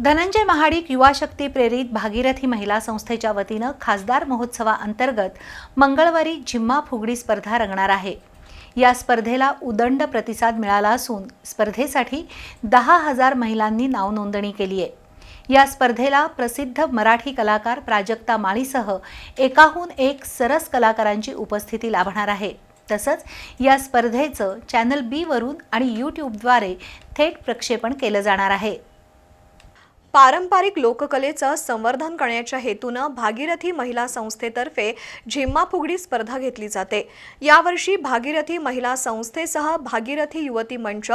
धनंजय महाडिक युवा शक्ती प्रेरित भागीरथी महिला संस्थेच्या वतीनं खासदार महोत्सवाअंतर्गत मंगळवारी झिम्मा फुगडी स्पर्धा रंगणार आहे. या स्पर्धेला उदंड प्रतिसाद मिळाला असून स्पर्धेसाठी दहा हजार महिलांनी नावनोंदणी केली आहे. या स्पर्धेला प्रसिद्ध मराठी कलाकार प्राजक्ता माळीसह एकाहून एक सरस कलाकारांची उपस्थिती लाभणार आहे. तसंच या स्पर्धेचं चॅनल बी वरून आणि यूट्यूबद्वारे थेट प्रक्षेपण केलं जाणार आहे. पारंपरिक लोककलेचं संवर्धन करण्याच्या हेतूनं भागीरथी महिला संस्थेतर्फे झिम्मा फुगडी स्पर्धा घेतली जाते. यावर्षी भागीरथी महिला संस्थेसह भागीरथी युवती मंच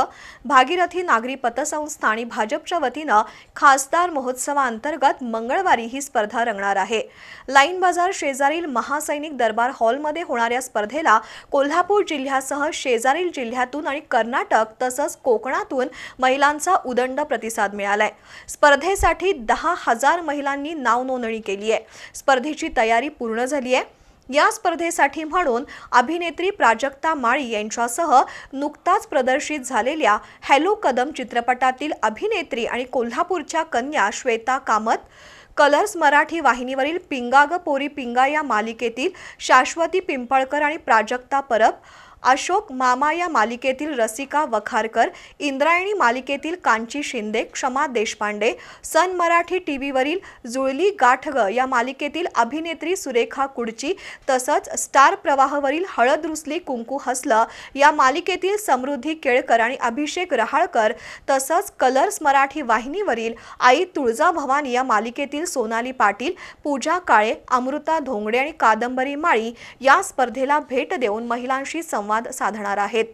भागीरथी नागरी पतसंस्था आणि भाजपच्या वतीनं खासदार महोत्सवाअंतर्गत मंगळवारी ही स्पर्धा रंगणार आहे. लाईन बाजार शेजारील महासैनिक दरबार हॉलमध्ये होणाऱ्या स्पर्धेला कोल्हापूर जिल्ह्यासह शेजारील जिल्ह्यातून आणि कर्नाटक तसंच कोकणातून महिलांचा उदंड प्रतिसाद मिळालाय. स्पर्धेसाठी दहा हजार महिलांनी नाव नोंदणी केली आहे. स्पर्धेची तयारी पूर्ण झाली आहे. या स्पर्धेसाठी म्हणून अभिनेत्री प्राजक्ता माळी यांच्यासह नुकताच प्रदर्शित झालेल्या हॅलो कदम चित्रपटातील अभिनेत्री आणि कोल्हापूरच्या कन्या श्वेता कामत कलर्स मराठी वाहिनीवरील पिंगा ग पोरी पिंगा या मालिकेतील शाश्वती पिंपळकर आणि प्राजक्ता परब अशोक मामा या मालिकेतील रसिका वखारकर इंद्रायणी मालिकेतील कांची शिंदे क्षमा देशपांडे सन मराठी टी व्हीवरील जुळली गाठग या मालिकेतील अभिनेत्री सुरेखा कुडची तसंच स्टार प्रवाहवरील हळद रुसली कुंकू हसलं या मालिकेतील समृद्धी केळकर आणि अभिषेक रहाळकर तसंच कलर्स मराठी वाहिनीवरील आई तुळजा भवानी या मालिकेतील सोनाली पाटील पूजा काळे अमृता धोंगडे आणि कादंबरी माळी या स्पर्धेला भेट देऊन महिलांशी संवाद साधणार आहेत.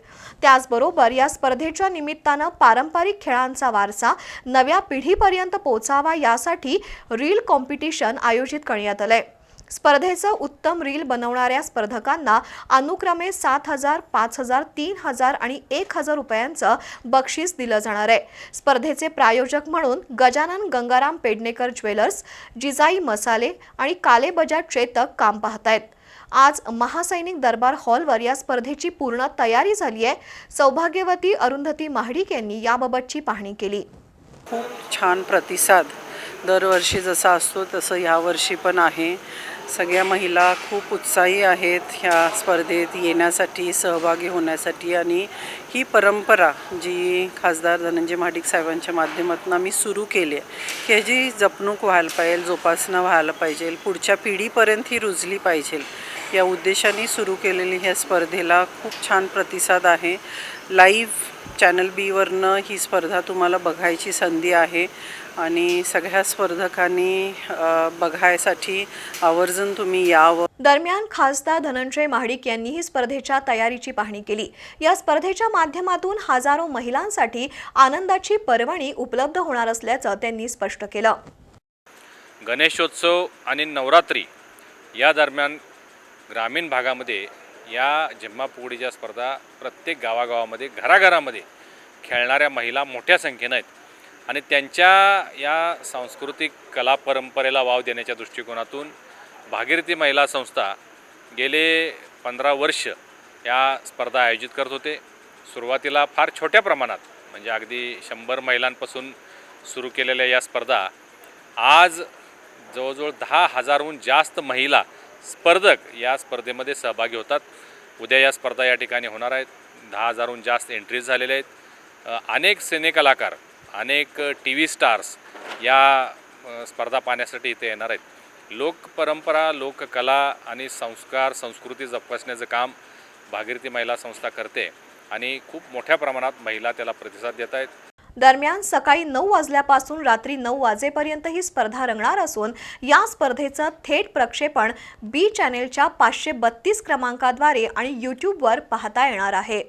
त्याचबरोबर या स्पर्धेच्या निमित्तानं पारंपरिक खेळांचा वारसा नव्या पिढीपर्यंत पोचावा यासाठी रील कॉम्पिटिशन आयोजित करण्यात आलंय. स्पर्धेचं उत्तम रील बनवणाऱ्या स्पर्धकांना अनुक्रमे सात हजार पाच हजार तीन हजार आणि एक हजार रुपयांचं बक्षीस दिलं जाणार आहे. स्पर्धेचे प्रायोजक म्हणून गजानन गंगाराम पेडणेकर ज्वेलर्स जिजाई मसाले आणि काले बजाज चेतक काम पाहतायत. आज महासैनिक दरबार हॉलवर या स्पर्धेची पूर्ण तयारी झाली आहे. सौभाग्यवती अरुंधती महाडिक यांनी याबाबतची पाहणी केली. खूप छान प्रतिसाद दरवर्षी जसा असतो तसं यावर्षी पण आहे. सगळ्या महिला खूप उत्साही आहेत ह्या स्पर्धेत येण्यासाठी सहभागी होण्यासाठी आणि ही परंपरा जी खासदार धनंजय महाडिक साहेबांच्या माध्यमातून आम्ही सुरू केली आहे की ह्याची जपणूक व्हायला पाहिजे जोपासना व्हायला पाहिजे पुढच्या पिढीपर्यंत ही रुजली पाहिजे. या उद्देशाने सुरू केलेली ह्या स्पर्धेला खूप छान प्रतिसाद आहे. लाईव्ह चॅनल बीवरनं ही स्पर्धा तुम्हाला बघायची संधी आहे. आणि सगळ्या स्पर्धकांनी बघायसाठी आवर्जून तुम्ही यावं. दरम्यान खासदार धनंजय महाडिक यांनीही स्पर्धेच्या तयारीची पाहणी केली. या स्पर्धेच्या माध्यमातून हजारो महिलांसाठी आनंदाची पर्वणी उपलब्ध होणार असल्याचं त्यांनी स्पष्ट केलं. गणेशोत्सव आणि नवरात्री या दरम्यान ग्रामीण भागामध्ये या जिम्मापुगडीच्या स्पर्धा प्रत्येक गावागावामध्ये घराघरामध्ये खेळणाऱ्या महिला मोठ्या संख्येनं आहेत. आणि त्यांच्या या सांस्कृतिक कला परंपरेला वाव देण्याच्या दृष्टिकोनातून भागीरथी महिला संस्था गेले पंधरा वर्ष या स्पर्धा आयोजित करत होते. सुरुवातीला फार छोट्या प्रमाणात म्हणजे अगदी शंभर महिलांपासून सुरू केलेल्या या स्पर्धा आज जवळजवळ दहा हजारहून जास्त महिला स्पर्धक या स्पर्धेमध्ये सहभागी होतात. उद्या या स्पर्धा या ठिकाणी होणार आहेत. दहा हजारहून जास्त एंट्रीज झालेल्या आहेत. अनेक अनेक सिनेकलाकार अनेक टी व्ही स्टार्स या स्पर्धा पाहण्यासाठी इथे येणार आहेत. लोकपरंपरा लोककला आणि संस्कार संस्कृती जपसण्याचं काम भागीरथी महिला संस्था करते आणि खूप मोठ्या प्रमाणात महिला त्याला प्रतिसाद देत आहेत. दरम्यान सकाळी नऊ वाजल्यापासून रात्री नऊ वाजेपर्यंत ही स्पर्धा रंगणार असून या स्पर्धेचं थेट प्रक्षेपण बी चॅनेलच्या पाचशे बत्तीस क्रमांकाद्वारे आणि यूट्यूबवर पाहता येणार आहे.